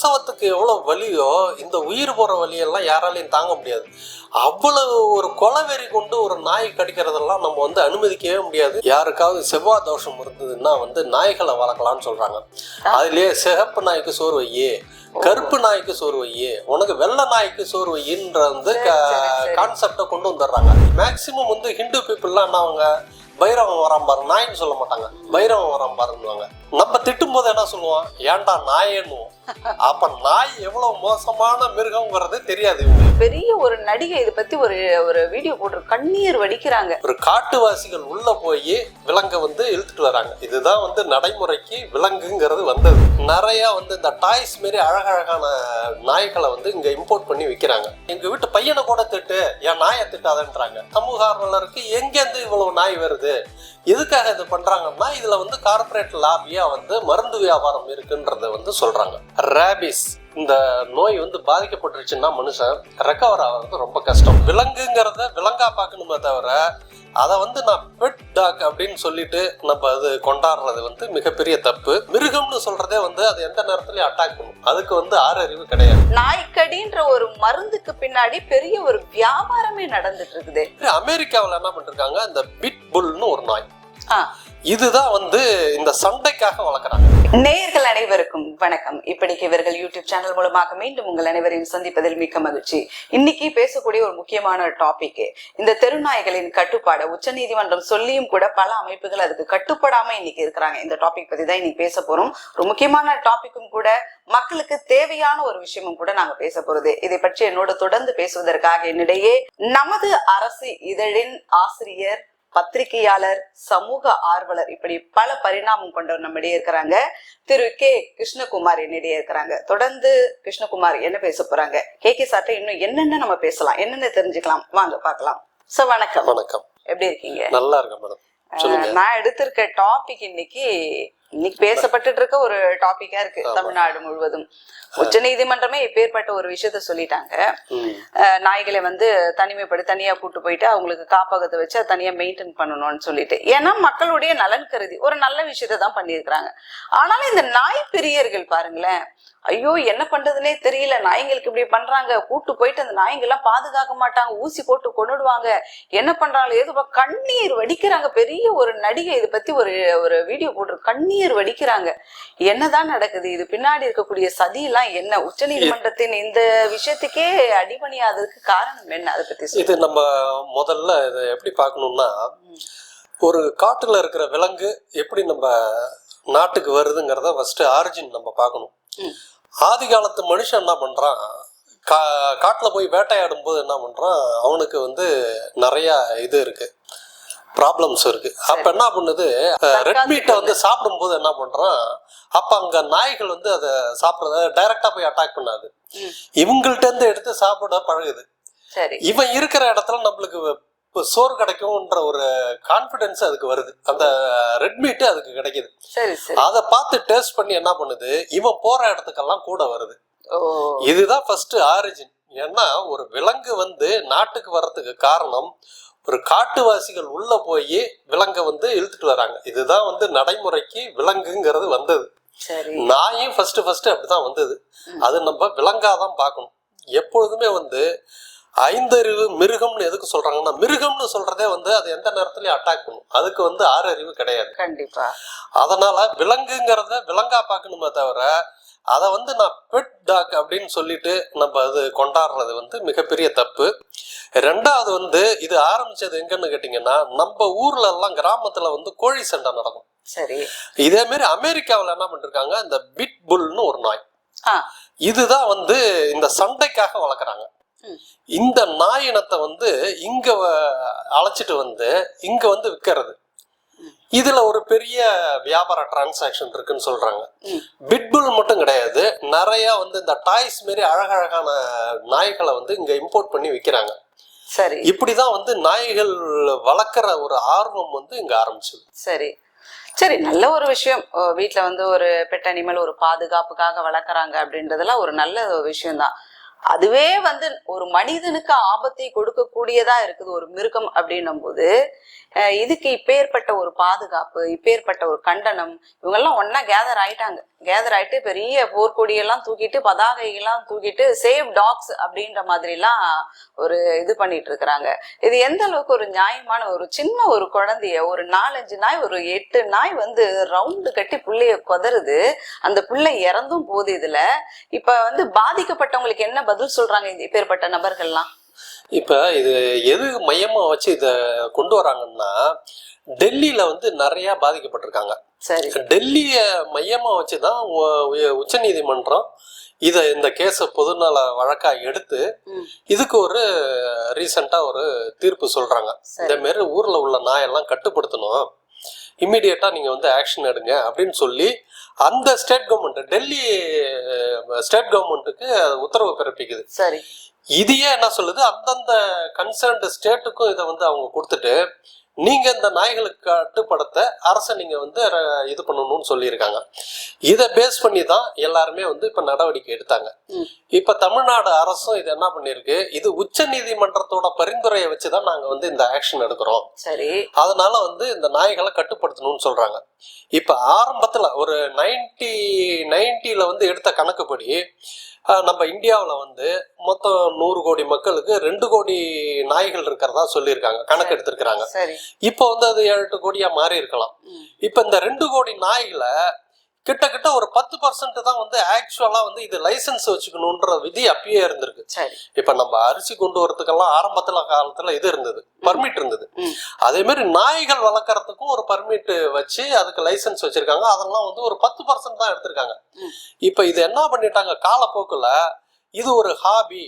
பிரசவத்துக்கு எவ்வளவு வலியோ இந்த உயிர் போற வலியெல்லாம் யாராலையும் தாங்க முடியாது. அவ்வளவு ஒரு கொலவெறி கொண்டு ஒரு நாய் கடிக்கிறதெல்லாம் நம்ம வந்து அனுமதிக்கவே முடியாது. யாருக்காவது செவ்வாய் தோஷம் இருந்ததுன்னா வந்து நாய்களை வளர்க்கலாம்னு சொல்றாங்க. அதுலயே சிகப்பு நாய்க்கு சோறு வையே கருப்பு நாய்க்கு சோறு வையே உனக்கு வெள்ளை நாய்க்கு சோறு வையின்ற வந்து. கான்செப்டை கொண்டு வந்துடுறாங்க. மேக்சிமம் வந்து ஹிந்து பீப்புள்லாம் என்ன அவங்க பைரவன் வரான் பாரு நாயின்னு சொல்ல மாட்டாங்க. பைரவன் வரான் பாருன்னுவாங்க. நம்ம திட்டும் போது என்ன சொல்லுவோம்? ஏன்டா நாயன்னுவோம். அப்ப நாய் எவ்வளவு மோசமான மிருகம்ங்கிறது தெரியாது பெரிய ஒரு நடிகை இதை பத்தி ஒரு ஒரு வீடியோ போட்டு கண்ணீர் வடிக்கிறாங்க. ஒரு காட்டுவாசிகள் உள்ள போய் விலங்கை வந்து இழுத்துட்டு வராங்க. இதுதான் வந்து நடைமுறைக்கு விலங்குங்கிறது வந்தது. நிறைய வந்து இந்த டாய்ஸ் மாரி அழகழகான நாய்களை வந்து இங்க இம்போர்ட் பண்ணி விற்கிறாங்க எங்க வீட்டு பையனை கூட திட்டு என் நாயை திட்டாதன்றாங்க. சமூக ஆர்வலருக்கு எங்கேருந்து இவ்வளவு நாய் வருது? எதுக்காக இது பண்றாங்கன்னா இதுல வந்து கார்ப்பரேட் லாபியா வந்து மருந்து வியாபாரம் இருக்குன்றத வந்து சொல்றாங்க. ரேபிஸ் இந்த நோய் வந்து பாதிக்கப்பட்டுருச்சுன்னா மனுஷன் ரெக்கவர் ஆகிறது ரொம்ப கஷ்டம். விலங்குங்கிறத விலங்கா பார்க்கணுமே தவிர அதை வந்து நான் பெட் டாக் அப்படின்னு சொல்லிட்டு நம்ம அது கொண்டாடுறது வந்து மிகப்பெரிய தப்பு. மிருகம்னு சொல்றதே வந்து அது எந்த நேரத்துலயும் அட்டாக் பண்ணும். அதுக்கு வந்து ஆறு அறிவு கிடையாது. நாய்க்கடின்ற ஒரு மருந்துக்கு பின்னாடி பெரிய ஒரு வியாபாரமே நடந்துட்டு இருக்குது. அமெரிக்காவில் என்ன பண்ணிருக்காங்க? இந்த பிட் புல்னு ஒரு நாய். ஆ. இதுதான் வந்து இந்த சண்டைக்காக வளர்க்குறாங்க. நேயர்கள் அனைவருக்கும் வணக்கம். இப்படிக்கு இவர்கள் யூடியூப் சேனல் மூலமாக மீண்டும் உங்கள் அனைவரையும் சந்திப்பதில் மிக்க மகிழ்ச்சி. இன்னைக்கு பேசக்கூடிய ஒரு முக்கியமான டாபிக் இந்த தெருநாய்களின் கட்டுப்பாடு உச்சநீதிமன்றம் சொல்லியும் கூட பல அமைப்புகள் அதுக்கு கட்டுப்படாம இன்னைக்கு இருக்கிறாங்க. இந்த டாபிக் பத்தி தான் இன்னைக்கு பேச போறோம். ஒரு முக்கியமான டாபிக்கும் கூட மக்களுக்கு தேவையான ஒரு விஷயமும் கூட நாங்க பேச போறது. இதை பற்றி என்னோட தொடர்ந்து பேசுவதற்காக என்னிடையே நமது அரசு இதழின் ஆசிரியர் பத்திரிகையாளர் சமூக ஆர்வலர் இப்படி பல பரிணாமம் கொண்டவர் நம்மிடையே இருக்கிறாங்க. திரு கே. கிருஷ்ணகுமார் என்னிடையே இருக்கிறாங்க. தொடர்ந்து கிருஷ்ணகுமார் என்ன பேச போறாங்க? கே. கே சார்ட்ட இன்னும் என்னென்ன நம்ம பேசலாம்? என்னென்ன தெரிஞ்சுக்கலாம்? வாங்க பார்க்கலாம். சோ வணக்கம். வணக்கம். எப்படி இருக்கீங்க? நல்லா இருக்கேன் மேடம். நான் எடுத்திருக்க டாபிக் இன்னைக்கு இன்னைக்கு பேசப்பட்டுட்டு இருக்க ஒரு டாபிக்கா இருக்கு. தமிழ்நாடு முழுவதும். உச்ச நீதிமன்றமே இப்பேற்பட்ட ஒரு விஷயத்த சொல்லிட்டாங்க. நாய்களை வந்து தனிமைப்படுத்தி தனியா கூட்டு போயிட்டு அவங்களுக்கு காப்பகத்தை வச்சு அதை தனியா மெயின்டைன் பண்ணணும்னு சொல்லிட்டு. ஏன்னா மக்களுடைய நலன் கருதி ஒரு நல்ல விஷயத்தை தான் பண்ணியிருக்கிறாங்க. ஆனாலும் இந்த நாய் பிரியர்கள் பாருங்களேன் ஐயோ என்ன பண்றதுனே தெரியல. நாய்ங்களுக்கு இப்படி பண்றாங்க. கூட்டு போயிட்டு அந்த நாய்ங்கெல்லாம் பாதுகாக்க மாட்டாங்க. ஊசி போட்டு கொண்டுடுவாங்க என்ன பண்றாங்க? ஏதோ கண்ணீர் வடிக்கிறாங்க. பெரிய ஒரு நடிகை இதை பத்தி ஒரு ஒரு வீடியோ போட்டு கண்ணீர் வடிக்கிறாங்க. என்னதான் நடக்குது? இது பின்னாடி இருக்கக்கூடிய சதியெல்லாம் என்ன? உச்சநீதிமன்றத்தின் இந்த விஷயத்துக்கே அடிபணியாததுக்கு காரணம் என்ன? அதை பத்தி. இது நம்ம முதல்ல இதை எப்படி பார்க்கணும்னா ஒரு காட்டுல இருக்கிற விலங்கு எப்படி நம்ம நாட்டுக்கு வருதுங்கிறத ஃபர்ஸ்ட் ஆரிஜின் நம்ம பார்க்கணும். ஆதி காலத்து மனுஷன் என்ன பண்றான்? கா காட்டுல போய் வேட்டையாடும் போது என்ன பண்றான்? அவனுக்கு வந்து நிறைய இது இருக்கு. ப்ராப்ளம்ஸ் இருக்கு. அப்ப என்ன பண்ணுது? ரெட் மீட்டை வந்து சாப்பிடும்போது என்ன பண்றான்? அப்ப அங்க நாய்கள் வந்து அதை சாப்பிட்றத டைரக்டா போய் அட்டாக் பண்ணாது. ம். இவங்கள்ட்ட இருந்து எடுத்து சாப்பிட பழகுது. இவன் இருக்கிற இடத்துல நம்மளுக்கு இப்ப சோறு கிடைக்கும்ன்ற ஒரு கான்ஃபிடன்ஸ் அதுக்கு வருது. அந்த ரெட் மீட் அதுக்கு கிடைக்குது. அதை பார்த்து டேஸ்ட் பண்ணி என்ன பண்ணுது? இவன் போற இடத்துக்கெல்லாம் கூட வருது. இதுதான் ஃபர்ஸ்ட் ஆரிஜின் ஏன்னா ஒரு விலங்கு வந்து நாட்டுக்கு வர்றதுக்கு காரணம் ஒரு காட்டுவாசிகள் உள்ள போய் விலங்கை வந்து இழுத்துட்டு வராங்க. இதுதான் வந்து நடைமுறைக்கு விலங்குங்கிறது வந்தது. நாயும் ஃபர்ஸ்ட் ஃபர்ஸ்ட் அப்படிதான் வந்தது. அது நம்ம விலங்காதான் பார்க்கணும். எப்பொழுதுமே வந்து ஐந்தறிவு மிருகம்னு எதுக்கு சொல்றாங்கன்னா மிருகம்னு சொல்றதே வந்து அது எந்த நேரத்துலயும் அட்டாக் பண்ணும். அதுக்கு வந்து ஆறு அறிவு கிடையாது. கண்டிப்பா. அதனால விலங்குங்கிறத விலங்கா பார்க்கணுமே தவிர அதை வந்து நான் பெட் டாக் அப்படின்னு சொல்லிட்டு நம்ம அது கொண்டாடுறது வந்து மிகப்பெரிய தப்பு. ரெண்டாவது வந்து இது ஆரம்பிச்சது எங்கன்னு கேட்டிங்கன்னா நம்ம ஊர்ல எல்லாம் கிராமத்துல வந்து கோழி சண்டை நடக்கும். சரி. இதே மாதிரி அமெரிக்காவில் என்ன பண்ணிருக்காங்க இந்த பிட் புல்னு ஒரு நாய். இதுதான் வந்து இந்த சண்டைக்காக வளர்க்குறாங்க. இந்த நாய் இனத்தை வந்து இங்க அழைச்சிட்டு வந்து இங்க வந்து விற்கிறது. இதுல ஒரு பெரிய வியாபார டிரான்சாக்ஷன் இருக்குன்னு சொல்றாங்க. பிட்புல் மட்டும் கிடையாது நிறைய வந்து இந்த டாய்ஸ் மாரி அழகழகான நாய்களை வந்து இங்க இம்போர்ட் பண்ணி விற்கிறாங்க சரி. இப்படிதான் வந்து நாய்கள் வளர்க்குற ஒரு ஆர்வம் வந்து இங்க ஆரம்பிச்சது. சரி. சரி நல்ல ஒரு விஷயம். வீட்ல வந்து ஒரு பெட் அனிமல் ஒரு பாதுகாப்புக்காக வளர்க்குறாங்க அப்படின்றதெல்லாம் ஒரு நல்ல விஷயம்தான். அதுவே வந்து ஒரு மனிதனுக்கு ஆபத்தை கொடுக்கக்கூடியதா இருக்குது ஒரு மிருகம் அப்படின்னும் போது இதுக்கு இப்பேற்பட்ட ஒரு பாதுகாப்பு இப்பேற்பட்ட ஒரு கண்டனம் இவங்கெல்லாம் ஒன்னா கேதர் ஆயிட்டாங்க. கேதர் ஆகிட்டு பெரிய போர்க்கொடியெல்லாம் தூக்கிட்டு பதாகையெல்லாம் தூக்கிட்டு சேவ் டாக்ஸ் அப்படின்ற மாதிரிலாம் ஒரு இது பண்ணிட்டு இருக்கிறாங்க. இது எந்த அளவுக்கு ஒரு நியாயமான ஒரு சின்ன ஒரு குழந்தைய ஒரு நாலஞ்சு நாய் ஒரு எட்டு நாய் வந்து ரவுண்டு கட்டி புள்ளைய கொதருது அந்த பிள்ளை இறந்தும் போகுது இதுல இப்ப வந்து பாதிக்கப்பட்டவங்களுக்கு என்ன பதில் சொல்றாங்க இந்த இப்பேற்பட்ட நபர்கள்லாம்? இப்ப இது எது மையமா வச்சு இத கொண்டு வராங்கன்னா டெல்லியில வந்து நிறைய பாதிக்கப்பட்டிருக்காங்க. சரி. டெல்லிய மையமா வச்சுதான் உச்ச நீதிமன்றம் இத இந்த கேஸ பொதுநல வழக்கா எடுத்து. இதுக்கு ஒரு ரீசெண்டா ஒரு தீர்ப்பு சொல்றாங்க. இந்த மாதிரி ஊர்ல உள்ள நாயெல்லாம் கட்டுப்படுத்தணும். இம்மிடியட்டா நீங்க வந்து ஆக்ஷன் எடுங்க அப்படின்னு சொல்லி அந்த ஸ்டேட் கவர்மெண்ட் டெல்லி ஸ்டேட் கவர்மெண்ட்டுக்கு உத்தரவு பிறப்பிக்குது. சரி. இதையே என்ன சொல்லுது? அந்தந்த கன்சர்ன்டு ஸ்டேட்டுக்கும் இதை வந்து அவங்க கொடுத்துட்டு நீங்க இந்த நாய்களுக்கு கட்டுப்படுத்த அரசை நீங்க வந்து இது பண்ணணும்னு சொல்லியிருக்காங்க. இதை பேஸ் பண்ணி தான் எல்லாருமே வந்து இப்ப நடவடிக்கை எடுத்தாங்க. இப்ப தமிழ்நாடு அரசும் இது என்ன பண்ணிருக்கு இது உச்ச நீதிமன்றத்தோட பரிந்துரையை வச்சுதான் நாங்க வந்து இந்த ஆக்ஷன் எடுக்கிறோம். சரி. அதனால வந்து இந்த நாய்களை கட்டுப்படுத்தணும்னு சொல்றாங்க. இப்ப ஆரம்பத்துல ஒரு நைன்டி நைன்டில வந்து எடுத்த கணக்குப்படி நம்ம இந்தியாவுல வந்து மொத்தம் நூறு கோடி மக்களுக்கு ரெண்டு கோடி நாய்கள் இருக்கிறதா சொல்லியிருக்காங்க கணக்கு எடுத்திருக்கிறாங்க. இப்போ வந்து அது ஏழு எட்டு கோடியா மாறி இருக்கலாம். இப்ப இந்த ரெண்டு கோடி நாய்களை கிட்டத்தட்ட ஒரு பத்து பர்சன்ட் தான் வந்து ஆக்சுவலா வந்து இது லைசன்ஸ் வச்சுக்கணுன்ற விதி அப்பயே இருந்திருக்கு. இப்ப நம்ம அரிசி கொண்டு வரதுக்கெல்லாம் ஆரம்பத்துல காலத்துல இது இருந்தது. பர்மிட் இருந்தது. அதே மாதிரி நாய்கள் வளர்க்கறதுக்கும் ஒரு பர்மிட் வச்சு அதுக்கு லைசன்ஸ் வச்சிருக்காங்க. அதெல்லாம் வந்து ஒரு பத்து பர்சன்ட் தான் எடுத்திருக்காங்க. இப்ப இது என்ன பண்ணிட்டாங்க? காலப்போக்குல இது ஒரு ஹாபி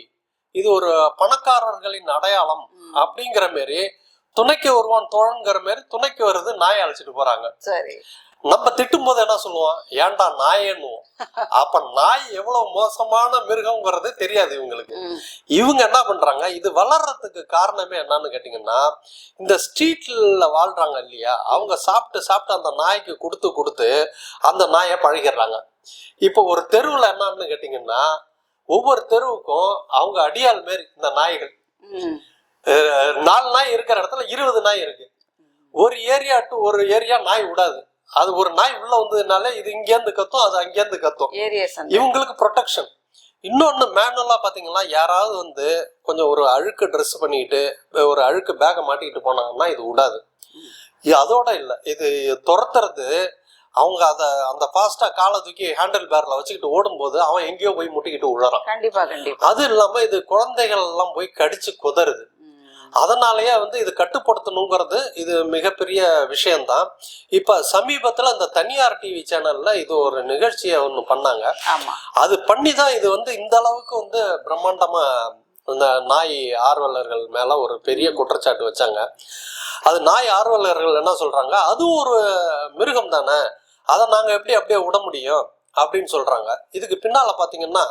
இது ஒரு பணக்காரர்களின் அடையாளம். அப்படிங்கிற மாதிரி துணைக்கு வருவான் தோழங்கிற மாதிரி துணைக்கு வருது நாய் அழைச்சிட்டு போறாங்க. சரி. நம்ம திட்டும் போது என்ன சொல்லுவோம்? ஏன்டா நாயன்னுவோம். அப்ப நாய் எவ்வளவு மோசமான மிருகங்கிறது தெரியாது இவங்களுக்கு. இவங்க என்ன பண்றாங்க? இது வளர்றதுக்கு காரணமே என்னன்னு கேட்டீங்கன்னா இந்த ஸ்ட்ரீட்ல வாழ்றாங்க இல்லையா? அவங்க சாப்பிட்டு சாப்பிட்டு அந்த நாய்க்கு கொடுத்து கொடுத்து அந்த நாயை பழகிடுறாங்க. இப்போ ஒரு தெருவுல என்னன்னு கேட்டீங்கன்னா ஒவ்வொரு தெருவுக்கும் அவங்க அடியாள் மாரி இந்த நாய்கள். நாலு நாய் இருக்கிற இடத்துல இருபது நாய் இருக்கு. ஒரு ஏரியா டு ஒரு ஏரியா நாய் விடாது. அது ஒரு நாய் உள்ள வந்ததுனால இது இங்கேருந்து கத்தும் அது அங்கேருந்து கத்தும். இவங்களுக்கு ப்ரொடெக்ஷன் இன்னொன்னு மேனுவலா பாத்தீங்கன்னா யாராவது வந்து கொஞ்சம் ஒரு அழுக்கு ட்ரெஸ் பண்ணிக்கிட்டு ஒரு அழுக்கு பேக்கை மாட்டிக்கிட்டு போனாங்கன்னா இது விடாது அதோட இல்லை. இது துரத்துறது அவங்க அதை அந்த ஃபாஸ்டா காலை தூக்கி ஹேண்டில் பேர்ல வச்சுக்கிட்டு ஓடும்போது அவன் எங்கேயோ போய் முட்டிக்கிட்டு விழறான் கண்டிப்பா கண்டிப்பா. அது இல்லாம இது குழந்தைகள் எல்லாம் போய் கடிச்சு குதறுது. அதனாலயே வந்து இது கட்டுப்படுத்தணுங்கிறது இது மிகப்பெரிய விஷயம்தான். இப்ப சமீபத்துல இந்த தனியார் டிவி சேனல்ல இது ஒரு நிகழ்ச்சியை ஒண்ணு பண்ணாங்க. அது பண்ணி தான் இது வந்து இந்த அளவுக்கு வந்து பிரம்மாண்டமா இந்த நாய் ஆர்வலர்கள் மேல ஒரு பெரிய குற்றச்சாட்டு வச்சாங்க. அது நாய் ஆர்வலர்கள் என்ன சொல்றாங்க? அது ஒரு மிருகம் தானே அதை நாங்க எப்படி அப்படியே விட முடியும்? அப்படின்னு சொல்றாங்க. இதுக்கு பின்னால பாத்தீங்கன்னா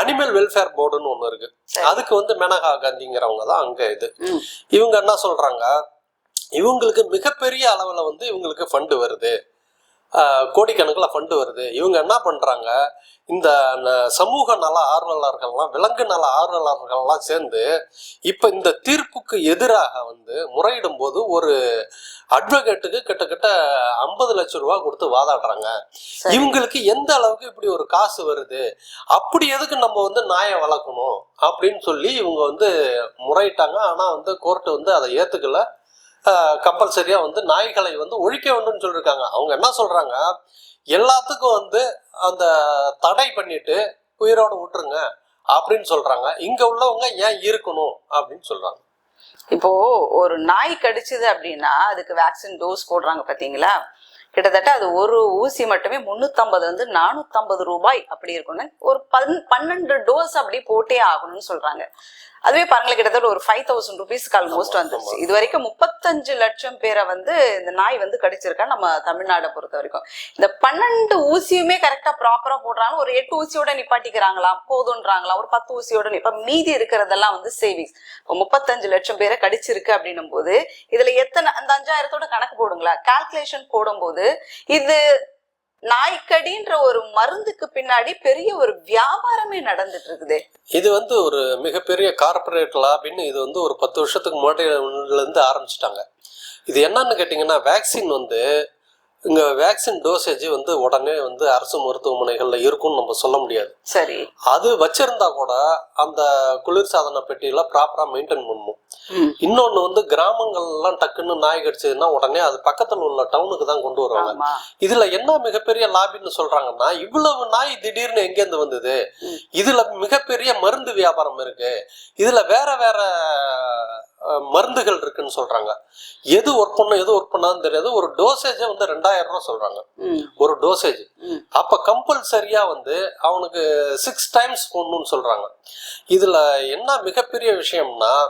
அனிமல் வெல்ஃபேர் போர்டுன்னு ஒண்ணு இருக்கு. அதுக்கு வந்து மேனகா காந்திங்கிறவங்க தான் அங்க இது. இவங்க என்ன சொல்றாங்க? இவங்களுக்கு மிகப்பெரிய அளவுல வந்து இவங்களுக்கு ஃபண்டு வருது. கோடிக்கணக்கில் ஃபண்டு வருது. இவங்க என்ன பண்றாங்க? இந்த சமூக நல ஆர்வலர்கள்லாம் விலங்கு நல ஆர்வலர்கள்லாம் சேர்ந்து இப்ப இந்த தீர்ப்புக்கு எதிராக வந்து முறையிடும் போது ஒரு அட்வொகேட்டுக்கு கிட்டத்தட்ட ஐம்பது லட்சம் ரூபாய் கொடுத்து வாதாடுறாங்க. இவங்களுக்கு எந்த அளவுக்கு இப்படி ஒரு காசு வருது? அப்படி எதுக்கு நம்ம வந்து நாயை வளர்க்கணும்? அப்படின்னு சொல்லி இவங்க வந்து முறையிட்டாங்க. ஆனா வந்து கோர்ட்டு வந்து அதை ஏத்துக்கல. கம்பல்சரியா வந்து நாய்களை வந்து ஒழிக்க வேண்டும்னு சொல்லியிருக்காங்க. அவங்க என்ன சொல்றாங்க? எல்லாத்துக்கும் வந்து அந்த தடை பண்ணிட்டு உயிரோட விட்டுருங்க அப்படின்னு சொல்றாங்க. இங்க உள்ளவங்க ஏன் இருக்கணும் அப்படின்னு சொல்றாங்க. இப்போ ஒரு நாய் கடிச்சது அப்படின்னா அதுக்கு வேக்சின் டோஸ் போடுறாங்க பாத்தீங்களா? கிட்டத்தட்ட அது ஒரு ஊசி மட்டுமே முன்னூத்தம்பது வந்து நானூத்தம்பது ரூபாய் அப்படி இருக்கும்னு ஒரு பன் பன்னெண்டு டோஸ் அப்படி போட்டே ஆகணும்னு சொல்றாங்க. அதுவே பாருங்களேன் கிட்டத்தட்ட ஒரு ஃபைவ் தௌசண்ட் ருபீஸ்க்கு ஆல்மோஸ்ட் வந்துருச்சு. இது வரைக்கும் முப்பத்தஞ்சு லட்சம் பேரை வந்து இந்த நாய் வந்து கடிச்சிருக்கா நம்ம தமிழ்நாடை பொறுத்த வரைக்கும். இந்த பன்னெண்டு ஊசியுமே கரெக்டா ப்ராப்பரா போடுறாங்க. ஒரு எட்டு ஊசியோட நிப்பாட்டிக்கிறாங்களாம் போதுன்றாங்களாம். ஒரு பத்து ஊசியோட இப்ப மீதி இருக்கிறதெல்லாம் வந்து சேவிங்ஸ் இப்போ முப்பத்தஞ்சு லட்சம் பேரை கடிச்சிருக்கு அப்படின்னும் போது இதுல எத்தனை அந்த அஞ்சாயிரத்தோட கணக்கு போடுங்களா கால்குலேஷன் போடும்போது இது நாய்க்கடின்ற ஒரு மருந்துக்கு பின்னாடி பெரிய ஒரு வியாபாரமே நடந்துட்டு இருக்குது இது வந்து ஒரு மிகப்பெரிய கார்பரேட் லாபின்னு இது வந்து ஒரு பத்து வருஷத்துக்கு முன்னாடி இருந்து ஆரம்பிச்சிட்டாங்க. இது என்னன்னு கேட்டிங்கன்னா வேக்சின் வந்து இங்க வேக்சின் டோசேஜ் வந்து உடனே வந்து அரசு மருத்துவமனைகள்ல இருக்கும்னு நம்ம சொல்ல முடியாது. சரி. அது வச்சிருந்தா கூட அந்த குளிர்சாதன பெட்டியில ப்ராப்பரா மெயின்டைன் பண்ணணும் ம். இன்னொன்னு வந்து கிராமங்கள்லாம் டக்குன்னு நாய் கடிச்சதுன்னா உடனே அது பக்கத்துல உள்ள டவுனுக்கு தான் கொண்டு வருவாங்க. இதுல என்ன மிகப்பெரிய லாபின்னு சொல்றாங்கன்னா இவ்வளவு நாய் திடீர்னு எங்கேருந்து வந்தது. இதுல மிகப்பெரிய மருந்து வியாபாரம் இருக்கு. இதுல வேற வேற மருந்துகள் இருக்குன்னு சொல்றாங்க. எது ஒர்க் பண்ணும் எது ஒர்க் பண்ணான்னு தெரியாது. ஒரு டோசேஜை வந்து ரெண்டாயிரம் ரூபாய் சொல்றாங்க. ஒரு டோசேஜ். அப்ப கம்பல்சரியா வந்து அவனுக்கு சிக்ஸ் டைம்ஸ் போடணும்னு சொல்றாங்க. இதுல என்ன மிகப்பெரிய விஷயம்னா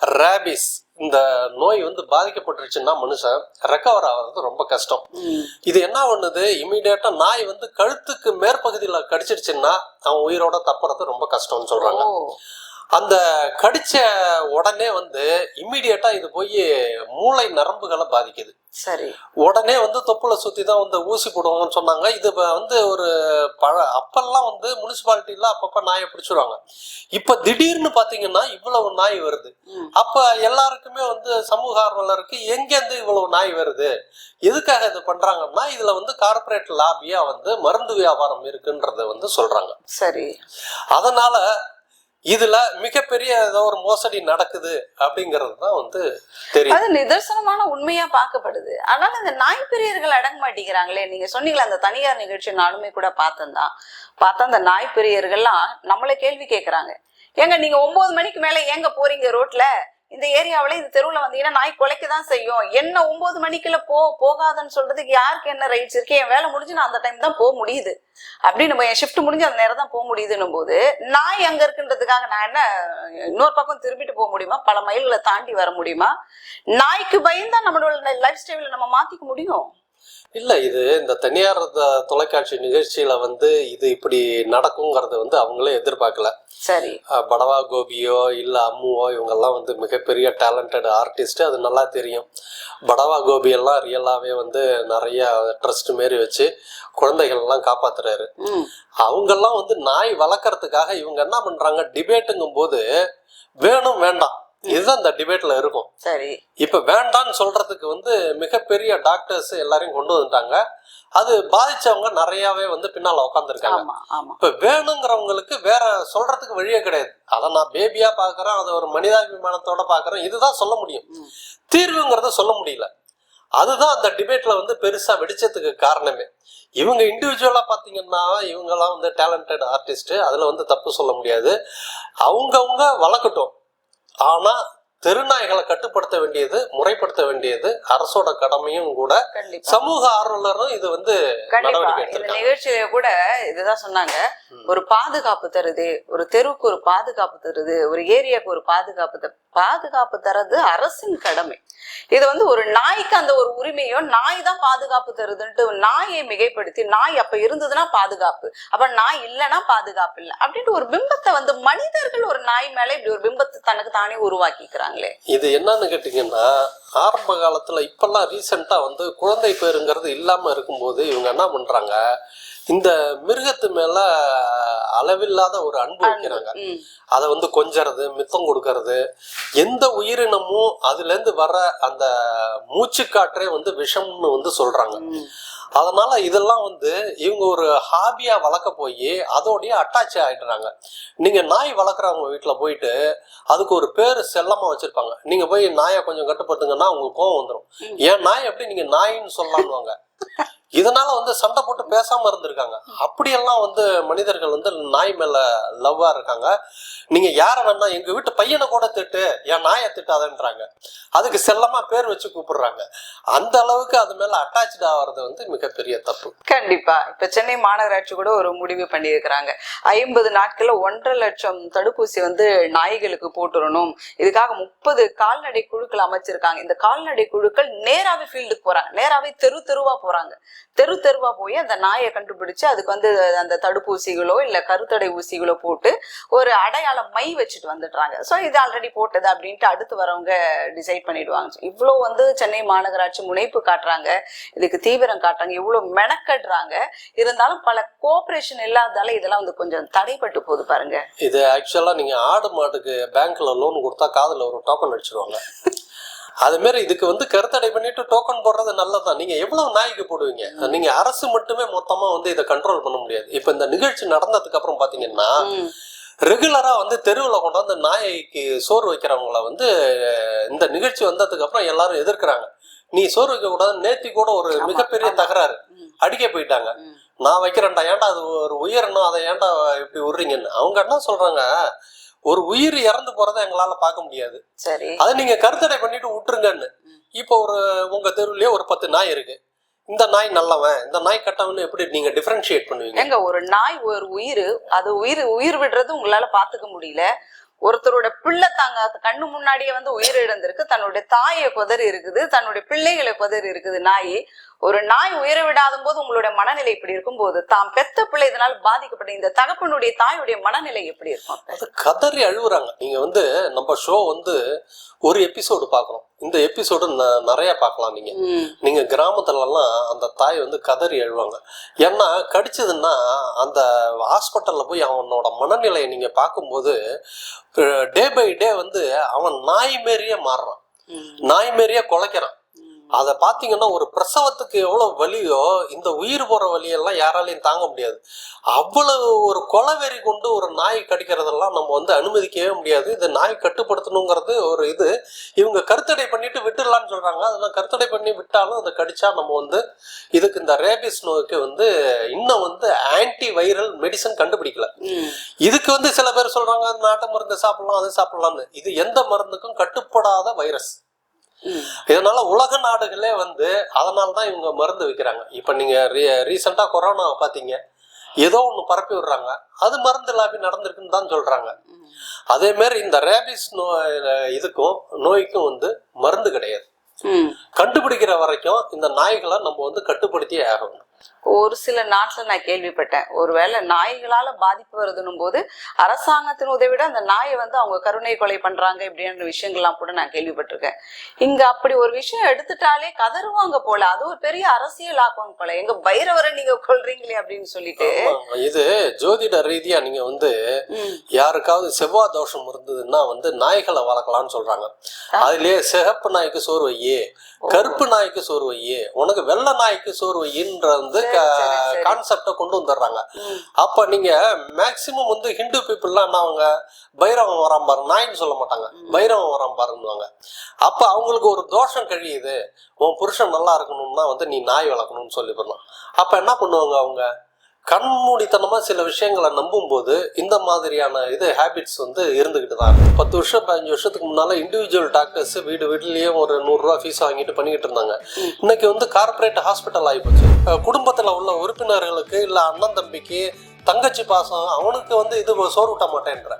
ரேபிஸ் இந்த நோய் வந்து பாதிக்கப்பட்டுருச்சுன்னா மனுஷன் ரெக்கவர் ஆகிறது ரொம்ப கஷ்டம். இது என்ன பண்ணுது? இமீடியட்டா நாய் வந்து கழுத்துக்கு மேற்பகுதியில் கடிச்சிருச்சுன்னா அவன் உயிரோட தப்புறது ரொம்ப கஷ்டம்னு சொல்றாங்க. அந்த கடிச்ச உடனே வந்து இமீடியட்டா இது போய் மூளை நரம்புகளை பாதிக்குது. சரி. உடனே வந்து தொப்புளை சுத்தி தான் வந்து ஊசி போடுவாங்கன்னு சொன்னாங்க. இது வந்து ஒரு பழ அப்பெல்லாம் வந்து முனிசிபாலிட்டியில அப்பப்ப நாயை பிடிச்சிருவாங்க. இப்ப திடீர்னு பாத்தீங்கன்னா இவ்வளவு நாய் வருது. அப்ப எல்லாருக்குமே வந்து சமூக ஆர்வலருக்கு எங்கேருந்து இவ்வளவு நாய் வருது? எதுக்காக இது பண்றாங்கன்னா இதுல வந்து கார்ப்பரேட் லாபியா வந்து மருந்து வியாபாரம் இருக்குன்றத வந்து சொல்றாங்க. சரி. அதனால இதுல மிகப்பெரிய ஏதோ ஒரு மோசடி நடக்குது அப்படிங்கிறது தான் வந்து தெரியும். அது நிதர்சனமான உண்மையா பார்க்கப்படுது. ஆனால் இந்த நாய்ப்பிரியர்கள் அடங்க மாட்டேங்கிறாங்களே. நீங்க சொன்னீங்களா அந்த தனியார் நிகழ்ச்சி நானுமே கூட பார்த்தேன் தான் பார்த்தா அந்த நாய் பிரியர்கள்லாம் நம்மள கேள்வி கேட்கறாங்க ஏங்க நீங்க ஒன்பது மணிக்கு மேல ஏங்க போறீங்க ரோட்ல? இந்த ஏரியாவில் இந்த தெருவில் வந்தீங்கன்னா நாய் குலைக்க தான் செய்யும். என்ன ஒன்பது மணிக்குள்ள போ போகாதன்னு சொல்றதுக்கு யாருக்கு என்ன ரைட்ஸ் இருக்கு? என் வேலை முடிஞ்சு நான் அந்த டைம் தான் போக முடியுது. அப்படின்னு நம்ம என் ஷிஃப்ட் முடிஞ்சு அந்த நேரம் தான் போக முடியுதுன்னும் போது நாய் அங்க இருக்குன்றதுக்காக நான் என்ன இன்னொரு பக்கம் திரும்பிட்டு போக முடியுமா? பல மைல்களை தாண்டி வர முடியுமா? நாய்க்கு பயந்தா நம்மளோட லைஃப் ஸ்டைல நம்ம மாத்திக்க முடியும். இல்ல இது இந்த தனியார் தொலைக்காட்சி நிகழ்ச்சியில வந்து இது இப்படி நடக்குங்கிறத வந்து அவங்களே எதிர்பார்க்கல. சரி. படவா கோபியோ இல்ல அம்முவோ இவங்கெல்லாம் வந்து மிகப்பெரிய டேலண்டட் ஆர்டிஸ்ட் அது நல்லா தெரியும். படவா கோபி எல்லாம் ரியலாவே வந்து நிறைய ட்ரஸ்ட் மாரி வச்சு குழந்தைகள்லாம் காப்பாத்துறாரு. அவங்கெல்லாம் வந்து நாய் வளர்க்கறதுக்காக இவங்க என்ன பண்றாங்க? டிபேட்டுங்கும் போது வேணும் வேண்டாம். இதுதான் இந்த டிபேட்ல இருக்கும். சரி. இப்ப வேண்டான்னு சொல்றதுக்கு வந்து மிகப்பெரிய டாக்டர்ஸ் எல்லாரையும் கொண்டு வந்துட்டாங்க. அது பாதிச்சவங்க நிறையவே வந்து பின்னால உட்காந்துருக்காங்க இப்ப வேணுங்கிறவங்களுக்கு வேற சொல்றதுக்கு வழியே கிடையாது. அதை நான் பேபியா பாக்குறேன் அதை ஒரு மனிதாபிமானத்தோட பாக்குறேன் இதுதான் சொல்ல முடியும். தீர்வுங்கிறத சொல்ல முடியல. அதுதான் அந்த டிபேட்ல வந்து பெருசா வெடிச்சதுக்கு காரணமே. இவங்க இண்டிவிஜுவலா பாத்தீங்கன்னா இவங்கெல்லாம் வந்து டேலண்டட் ஆர்டிஸ்ட் அதுல வந்து தப்பு சொல்ல முடியாது. அவங்கவுங்க வளர்க்கட்டும். Ama தெருநாய்களை கட்டுப்படுத்த வேண்டியது முறைப்படுத்த வேண்டியது அரசோட கடமையும் கூட கண்டிப்பா. சமூக ஆர்வலரும் இது வந்து இந்த நிகழ்ச்சியில கூட இதுதான் சொன்னாங்க. ஒரு பாதுகாப்பு தருது ஒரு தெருவுக்கு ஒரு பாதுகாப்பு தருது ஒரு ஏரியாவுக்கு ஒரு பாதுகாப்பு பாதுகாப்பு தரது அரசின் கடமை. இது வந்து ஒரு நாய்க்கு அந்த ஒரு உரிமையோ நாய் தான் பாதுகாப்பு தருதுன்ட்டு நாயை மிகைப்படுத்தி நாய் அப்ப இருந்ததுன்னா பாதுகாப்பு அப்ப நாய் இல்லைன்னா பாதுகாப்பு இல்லை. அப்படின்ட்டு ஒரு பிம்பத்தை வந்து மனிதர்கள் ஒரு நாய் மேல இப்படி ஒரு பிம்பத்தை தனக்கு தானே உருவாக்கிக்கிறாங்களே இது என்னன்னு கேட்டீங்கன்னா ஆரம்ப காலத்துல இப்பெல்லாம் ரீசெண்டா வந்து குழந்தை பேருங்கிறது இல்லாம இருக்கும்போது இவங்க என்ன பண்றாங்க? இந்த மிருகத்து மேல அளவில்லாத ஒரு அன்பு வைக்கிறாங்க. அதை வந்து கொஞ்சறது மித்தம் கொடுக்கறது எந்த உயிரினமும் அதுல இருந்து வர்ற அந்த மூச்சுக்காற்றே வந்து விஷம்னு வந்து சொல்றாங்க. அதனால இதெல்லாம் வந்து இவங்க ஒரு ஹாபியா வளர்க்க போய் அதோடய அட்டாச் ஆயிடுறாங்க. நீங்க நாய் வளர்க்குறவங்க வீட்டுல போயிட்டு அதுக்கு ஒரு பேர் செல்லமா வச்சிருப்பாங்க. நீங்க போய் நாயை கொஞ்சம் கட்டுப்படுத்துங்கன்னா உங்களுக்கு கோவம் வந்துடும். ஏன் நாய் எப்படி நீங்க நாயின்னு சொல்லலாம்னுவாங்க. இதனால வந்து சண்டை போட்டு பேசாம இருந்திருக்காங்க. அப்படியெல்லாம் வந்து மனிதர்கள் வந்து நாய் மேல லவ்வா இருக்காங்க. நீங்க யார வேணா எங்க வீட்டு பையனை கூட திட்டு என் நாயை திட்டாதன்றாங்க. அதுக்கு செல்லமா பேர் வச்சு கூப்பிடுறாங்க. அந்த அளவுக்கு அது மேல அட்டாச்சு ஆகிறது வந்து மிகப்பெரிய தப்பு. கண்டிப்பா. இப்ப சென்னை மாநகராட்சி கூட ஒரு முடிவு பண்ணியிருக்கிறாங்க. ஐம்பது நாட்கள்ல ஒன்றரை லட்சம் தடுப்பூசி வந்து நாய்களுக்கு போட்டுறணும். இதுக்காக முப்பது கால்நடை குழுக்கள் அமைச்சிருக்காங்க. இந்த கால்நடை குழுக்கள் நேராவே ஃபீல்டுக்கு போறாங்க. நேராவே தெரு தெருவா போறாங்க. தெரு தெருவா போய் அந்த நாயை கண்டுபிடிச்சு அதுக்கு வந்து அந்த தடுப்பூசிகளோ இல்ல கருத்தடை ஊசிகளோ போட்டு ஒரு அடையாள மை வச்சுட்டு வந்துடுறாங்க. சோ இது ஆல்ரெடி போட்டது அப்படின்ட்டு அடுத்து வரவங்க டிசைட் பண்ணிடுவாங்க. இவ்வளோ வந்து சென்னை மாநகராட்சி முனைப்பு காட்டுறாங்க. இதுக்கு தீவிரம் காட்டுறாங்க. இவ்வளவு மெனக்கடுறாங்க. இருந்தாலும் பல கோஆபரேஷன் இல்லாததால இதெல்லாம் வந்து கொஞ்சம் தடைப்பட்டு போகுது பாருங்க. இது ஆக்சுவலா நீங்க ஆடு மாட்டுக்கு பேங்க்ல லோன் கொடுத்தா காதுல ஒரு டோக்கன் அடிச்சிருவாங்க. அது மாதிரி இதுக்கு வந்து கருத்தடை பண்ணிட்டு டோக்கன் போடுறது நல்லதுதான். நீங்க எவ்வளவு நாய்க்கு போடுவீங்க? நீங்க அரசு மட்டுமே மொத்தமா வந்து இதை கண்ட்ரோல் பண்ண முடியாது. இப்ப இந்த நிகழ்ச்சி நடந்ததுக்கு அப்புறம் பாத்தீங்கன்னா. ரெகுலரா வந்து தெருவில் கொண்டாந்து நாய்க்கு சோறு வைக்கிறவங்கள வந்து இந்த நிகழ்ச்சி வந்ததுக்கு அப்புறம் எல்லாரும் எதிர்க்கிறாங்க. நீ சோறு வைக்க கூடாது நேத்தி கூட ஒரு மிகப்பெரிய. தகராறு. அடிக்க போயிட்டாங்க. நான் வைக்கிறேன்டா ஏன்டா அது ஒரு உயிரினம் அதை ஏன்டா இப்படி விடுறீங்கன்னு. அவங்க என்ன சொல்றாங்க? ஒரு உயிர் இறந்து போறதை எங்களால பார்க்க முடியாது. சரி. அதை நீங்க கருத்தடை பண்ணிட்டு விட்டுருங்கன்னு. இப்போ ஒரு உங்க தெருவுலயே ஒரு பத்து நாய் இருக்கு. இந்த நாய் நல்லவன் இந்த நாய் கட்டவன் எப்படி நீங்க டிஃபரன்ஷியேட் பண்ணுவீங்க? ஏங்க ஒரு நாய் ஒரு உயிர் அது உயிர் உயிர் விடுறது உங்களால பாத்துக்க முடியல. ஒருத்தரோட பிள்ளை தாங்க கண்ணு முன்னாடியே வந்து உயிர் இழந்திருக்கு. தன்னுடைய தாயை குதறி இருக்குது தன்னுடைய பிள்ளைகளை குதறி இருக்குது நாய். ஒரு நாய் உயிரை விடாத போது உங்களுடைய மனநிலை இப்படி இருக்கும்போது தாம் பெத்த பிள்ளை இதனால் பாதிக்கப்பட்ட இந்த தகப்பனுடைய தாயுடைய மனநிலை எப்படி இருக்கும் கதறி அழுகுறாங்க நீங்க வந்து நம்ம ஷோ வந்து ஒரு எபிசோடு பார்க்கறோம் இந்த எபிசோடு நிறைய பார்க்கலாம் நீங்க. நீங்க கிராமத்துலலாம் அந்த தாய் வந்து கதறி அழுவாங்க. ஏன்னா கடிச்சதுன்னா அந்த ஹாஸ்பிட்டல்ல போய் அவனோட மனநிலையை நீங்க பார்க்கும்போது டே பை டே வந்து அவன் நாய் மாரியே மாறுறான். நாய் மாரியே குலைக்கிறான். அதை பார்த்தீங்கன்னா ஒரு பிரசவத்துக்கு எவ்வளவு வலியோ இந்த உயிர் போற வலியெல்லாம் யாராலையும் தாங்க முடியாது. அவ்வளவு ஒரு கொலவெறி கொண்டு ஒரு நாய் கடிக்கிறதெல்லாம் நம்ம வந்து அனுமதிக்கவே முடியாது. இது நாய் கட்டுப்படுத்தணுங்கிறது ஒரு இது. இவங்க கருத்தடை பண்ணிட்டு விட்டுடலாம்னு சொல்றாங்க. அதெல்லாம் கருத்தடை பண்ணி விட்டாலும் அதை கடிச்சா நம்ம வந்து இதுக்கு இந்த ரேபிஸ் நோய்க்கு வந்து இன்னும் வந்து ஆன்டி வைரல் மெடிசன் கண்டுபிடிக்கல இதுக்கு வந்து சில பேர் சொல்றாங்க நாட்டு மருந்து சாப்பிடலாம் அது சாப்பிடலாம்னு. இது எந்த மருந்துக்கும் கட்டுப்படாத வைரஸ். இதனால உலக நாடுகளே வந்து அதனால தான் இவங்க மருந்து வைக்கிறாங்க. இப்போ நீங்க ரீசெண்டா கொரோனா பார்த்தீங்க ஏதோ ஒன்று பரப்பி விடுறாங்க. அது மருந்து லாபி நடந்திருக்குன்னு தான் சொல்றாங்க. அதே மாதிரி இந்த ரேபிஸ் நோய் இதுக்கும் நோய்க்கும் வந்து மருந்து கிடையாது. கண்டுபிடிக்கிற வரைக்கும் இந்த நாய்களை நம்ம வந்து கட்டுப்படுத்தியே ஆகணும். ஒரு சில நாட்டுல நான் கேள்விப்பட்டேன். ஒருவேளை நாய்களால பாதிப்பு வருதுன்னும் போது அரசாங்கத்தின் உதவிட அந்த நாயை வந்து அவங்க கருணை கொலை பண்றாங்க இப்படின்ற விஷயங்கள்லாம் கூட நான் கேள்விப்பட்டிருக்கேன். இங்க அப்படி ஒரு விஷயம் எடுத்துட்டாலே கதறுவாங்க போல. அது ஒரு பெரிய அரசியல் ஆக்குவாங்க போல. எங்க பைரவரை நீங்க கொல்றீங்களே அப்படின்னு சொல்லிட்டு. இது ஜோதிட ரீதியா நீங்க வந்து யாருக்காவது செவ்வாய் தோஷம் இருந்ததுன்னா வந்து நாய்களை வளர்க்கலாம்னு சொல்றாங்க. அதுலயே சிகப்பு நாய்க்கு சோறு வையே கருப்பு நாய்க்கு சோறு வையே உனக்கு வெள்ளை நாய்க்கு சோறு வையின்ற வந்து. கான்செப்டை கொண்டு வந்துடுறாங்க. அப்ப நீங்க மேக்சிமம் வந்து ஹிந்து பீப்புள்லாம் என்ன அவங்க பைரவன் வரான் பாரு நாயின்னு சொல்ல மாட்டாங்க. பைரவன் வரான் பாருன்னுவாங்க. அப்ப அவங்களுக்கு ஒரு தோஷம் கழியுது. உன் புருஷன் நல்லா இருக்கணும்னா வந்து நீ நாய் வளர்க்கணும்னு சொல்லி பண்ணலாம் அப்ப என்ன பண்ணுவாங்க அவங்க? கண்மூடித்தனமா சில விஷயங்களை நம்பும்போது இந்த மாதிரியான இது ஹேபிட்ஸ் வந்து இருந்துகிட்டு தான் இருக்கு பத்து வருஷம் பதினஞ்சு வருஷத்துக்கு முன்னால இண்டிவிஜுவல் டாக்டர்ஸ் வீடு வீட்லயே ஒரு நூறுரூவா ஃபீஸ் வாங்கிட்டு பண்ணிக்கிட்டு இருந்தாங்க. இன்னைக்கு வந்து கார்ப்பரேட் ஹாஸ்பிட்டல் ஆகிப்போச்சு குடும்பத்தில் குடும்பத்துல உள்ள உறுப்பினர்களுக்கு இல்ல அண்ணன் தம்பிக்கு தங்கச்சி பாசம் அவனுக்கு வந்து இது சோறு ஊட்ட மாட்டேன்ற.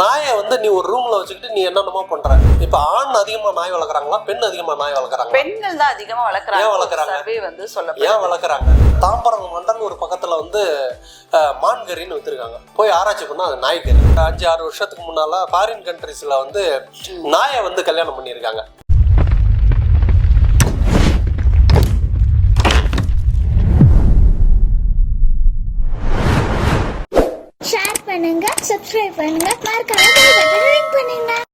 நாயை வந்து நீ ஒரு ரூம்ல வச்சுக்கிட்டு நீ என்னென்னமோ பண்ற. இப்ப ஆண் அதிகமா நாய் வளர்க்குறாங்களா பெண் அதிகமா நாய் வளர்க்குறாங்க பெண்கள் தான் அதிகமா ஏன் வளர்க்குறாங்க? வளர்க்கறாங்க? சர்வே வந்து ஏன் சொல்லப்படுது வளர்க்குறாங்க? தாம்பரம் மண்டல் ஒரு பக்கத்துல வந்து மான்கறின்னு வித்துருக்காங்க. போய் ஆராய்ச்சி பண்ணா அது நாய்கறி. அஞ்சு ஆறு வருஷத்துக்கு முன்னால ஃபாரின் கண்ட்ரீஸ்ல வந்து நாயை வந்து கல்யாணம் பண்ணியிருக்காங்க. சப்ஸ்கிரைப் பண்ணுங்க மறக்காம பெல் பட்டனை ரிங் பண்ணுங்க